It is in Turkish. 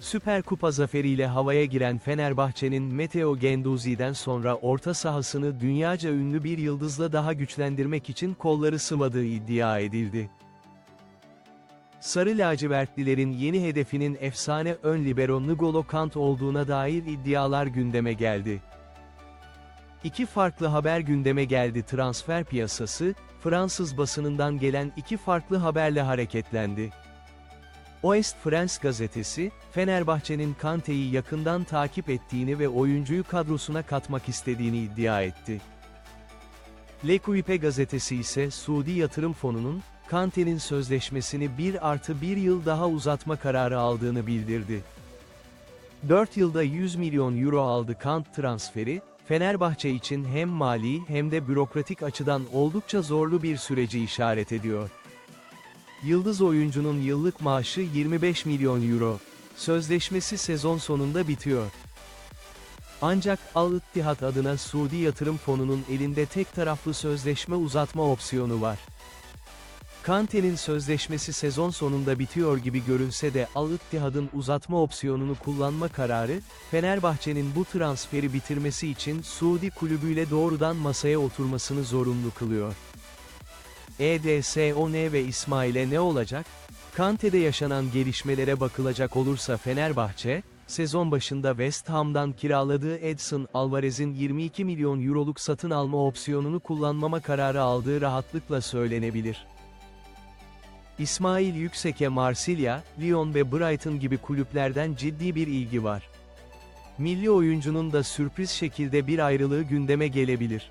Süper Kupa zaferiyle havaya giren Fenerbahçe'nin Matteo Genduzi'den sonra orta sahasını dünyaca ünlü bir yıldızla daha güçlendirmek için kolları sıvadığı iddia edildi. Sarı lacivertlilerin yeni hedefinin efsane ön libero N'Golo Kant olduğuna dair iddialar gündeme geldi. İki farklı haber gündeme geldi transfer piyasası, Fransız basınından gelen iki farklı haberle hareketlendi. Ouest France gazetesi, Fenerbahçe'nin Kante'yi yakından takip ettiğini ve oyuncuyu kadrosuna katmak istediğini iddia etti. L'Equipe gazetesi ise Suudi Yatırım Fonu'nun, Kante'nin sözleşmesini 1 artı 1 yıl daha uzatma kararı aldığını bildirdi. 4 yılda 100 milyon euro aldı Kant transferi, Fenerbahçe için hem mali hem de bürokratik açıdan oldukça zorlu bir süreci işaret ediyor. Yıldız oyuncunun yıllık maaşı 25 milyon euro. Sözleşmesi sezon sonunda bitiyor. Ancak Al Ittihad adına Suudi Yatırım Fonu'nun elinde tek taraflı sözleşme uzatma opsiyonu var. Kante'nin sözleşmesi sezon sonunda bitiyor gibi görünse de Al Ittihad'ın uzatma opsiyonunu kullanma kararı, Fenerbahçe'nin bu transferi bitirmesi için Suudi kulübüyle doğrudan masaya oturmasını zorunlu kılıyor. EDSON ve İsmail'e ne olacak? Kante'de yaşanan gelişmelere bakılacak olursa Fenerbahçe, sezon başında West Ham'dan kiraladığı Edson Alvarez'in 22 milyon euroluk satın alma opsiyonunu kullanmama kararı aldığı rahatlıkla söylenebilir. İsmail Yüksek'e Marsilya, Lyon ve Brighton gibi kulüplerden ciddi bir ilgi var. Milli oyuncunun da sürpriz şekilde bir ayrılığı gündeme gelebilir.